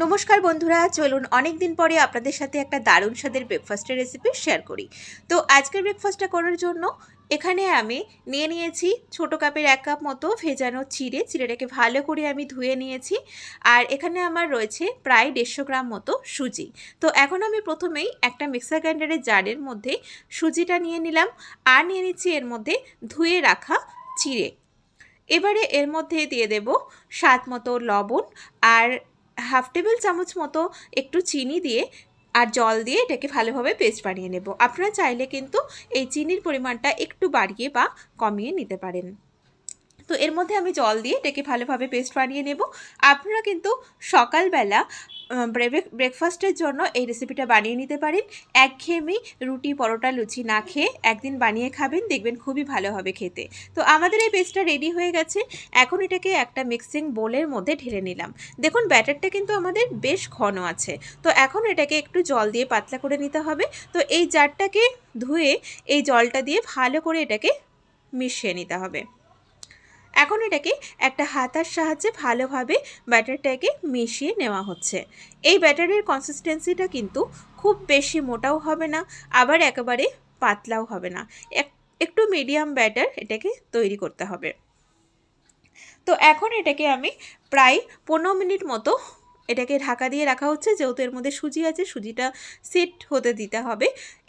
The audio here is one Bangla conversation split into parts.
নমস্কার বন্ধুরা, চলুন অনেক দিন পরে আপনাদের সাথে একটা দারুণ স্বাদের ব্রেকফাস্টের রেসিপি শেয়ার করি। তো আজকের ব্রেকফাস্টটা করার জন্য এখানে আমি নিয়ে নিয়েছি ছোটো কাপের এক কাপ মতো ভেজানো চিড়ে। চিড়েটাকে ভালো করে আমি ধুয়ে নিয়েছি আর এখানে আমার রয়েছে প্রায় দেড়শো গ্রাম মতো সুজি। তো এখন আমি প্রথমেই একটা মিক্সার গ্রাইন্ডারের জারের মধ্যে সুজিটা নিয়ে নিলাম আর নিয়ে নিচ্ছি এর মধ্যে ধুয়ে রাখা চিড়ে। এবারে এর মধ্যে দিয়ে দেব স্বাদ মতো লবণ আর হাফ টেবিল চামচ মতো একটু চিনি দিয়ে আর জল দিয়ে এটাকে ভালোভাবে পেস্ট বানিয়ে নেব। আপনারা চাইলে কিন্তু এই চিনির পরিমাণটা একটু বাড়িয়ে বা কমিয়ে নিতে পারেন। তো এর মধ্যে আমি জল দিয়ে এটাকে ভালোভাবে পেস্ট বানিয়ে নেব। আপনারা কিন্তু সকালবেলা ব্রেকফাস্টের জন্য এই রেসিপিটা বানিয়ে নিতে পারেন। একঘেয়েমি রুটি, পরোটা, লুচি না খেয়ে একদিন বানিয়ে খাবেন, দেখবেন খুবই ভালো হবে খেতে। তো আমাদের এই পেস্টটা রেডি হয়ে গেছে। এখন এটাকে একটা মিক্সিং বোলের মধ্যে ঢেলে নিলাম। দেখুন ব্যাটারটা কিন্তু আমাদের বেশ ঘন আছে। তো এখন এটাকে একটু জল দিয়ে পাতলা করে নিতে হবে। তো এই জারটাকে ধুয়ে এই জলটা দিয়ে ভালো করে এটাকে মিশিয়ে নিতে হবে। এখন এটাকে একটা হাতার সাহায্যে ভালোভাবে ব্যাটারটাকে মিশিয়ে নেওয়া হচ্ছে। এই ব্যাটারের কনসিস্টেন্সিটা কিন্তু খুব বেশি মোটাও হবে না, আবার একেবারে পাতলাও হবে না। একটু মিডিয়াম ব্যাটার এটাকে তৈরি করতে হবে। তো এখন এটাকে আমি প্রায় পনেরো মিনিট মতো এটাকে ঢাকা দিয়ে রাখা হচ্ছে, যেহেতু এর মধ্যে সুজি আছে, সুজিটা সেট হতে দিতে হবে।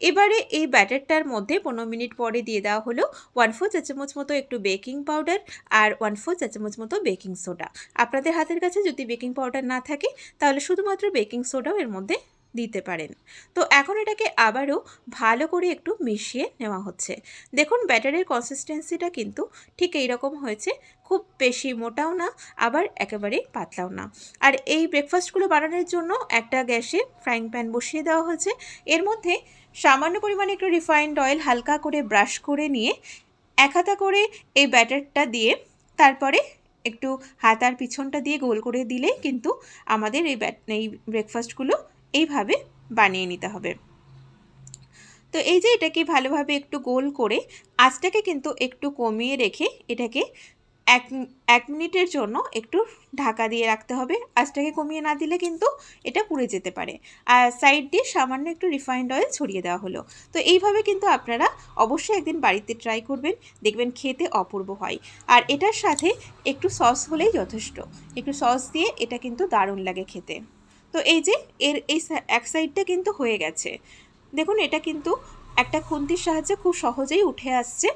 এবারে এই ব্যাটারটার মধ্যে পনেরো মিনিট পরে দিয়ে দেওয়া হলো ওয়ান ফোর চা চামচ মতো একটু বেকিং পাউডার আর ওয়ান ফোর চা চামচ মতো বেকিং সোডা। আপনাদের হাতের কাছে যদি বেকিং পাউডার না থাকে, তাহলে শুধুমাত্র বেকিং সোডাও এর মধ্যে দিতে পারেন। তো এখন এটাকে আবারও ভালো করে একটু মিশিয়ে নেওয়া হচ্ছে। দেখুন, ব্যাটারের কনসিস্টেন্সিটা কিন্তু ঠিক এই রকম হয়েছে। খুব বেশি মোটাও না, আবার একেবারে পাতলাও না। আর এই ব্রেকফাস্টগুলো বানানোর জন্য একটা গ্যাসে ফ্রাইং প্যান বসিয়ে দেওয়া হয়েছে। এর মধ্যে সামান্য পরিমাণে একটু রিফাইন্ড অয়েল হালকা করে ব্রাশ করে নিয়ে এক হাতা করে এই ব্যাটারটা দিয়ে তারপরে একটু হাতার পিছনটা দিয়ে গোল করে দিলে কিন্তু আমাদের এই ব্যাট এই ব্রেকফাস্টগুলো এইভাবে বানিয়ে নিতে হবে। তো এই যে এটাকে ভালোভাবে একটু গোল করে আঁচটাকে কিন্তু একটু কমিয়ে রেখে এটাকে এক এক মিনিটের জন্য একটু ঢাকা দিয়ে রাখতে হবে। আঁচটাকে কমিয়ে না দিলে কিন্তু এটা পুড়ে যেতে পারে। আর সাইড দিয়ে সামান্য একটু রিফাইন্ড অয়েল ছড়িয়ে দেওয়া হলো। তো এইভাবে কিন্তু আপনারা অবশ্যই একদিন বাড়িতে ট্রাই করবেন, দেখবেন খেতে অপূর্ব হয়। আর এটার সাথে একটু সস হলেই যথেষ্ট। একটু সস দিয়ে এটা কিন্তু দারুণ লাগে খেতে। তো এই যে এর এই এক সাইডটা কিন্তু হয়ে গেছে। দেখুন, এটা কিন্তু একটা খুন্তির সাহায্যে খুব সহজেই উঠে আসছে।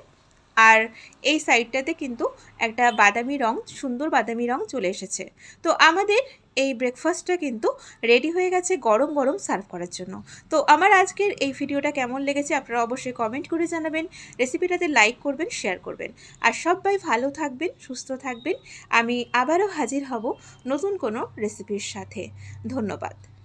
আর এই সাইডটাতে কিন্তু একটা বাদামি রং, সুন্দর বাদামি রং চলে এসেছে। তো আমাদের এই ব্রেকফাস্টটা কিন্তু রেডি হয়ে গেছে গরম গরম সার্ভ করার জন্য। তো আমার আজকের এই ভিডিওটা কেমন লেগেছে আপনারা অবশ্যই কমেন্ট করে জানাবেন রেসিপিটাতে লাইক করবেন শেয়ার করবেন। আর সবাই ভালো থাকবেন, সুস্থ থাকবেন। আমি আবারও হাজির হব নতুন কোনো রেসিপির সাথে। ধন্যবাদ।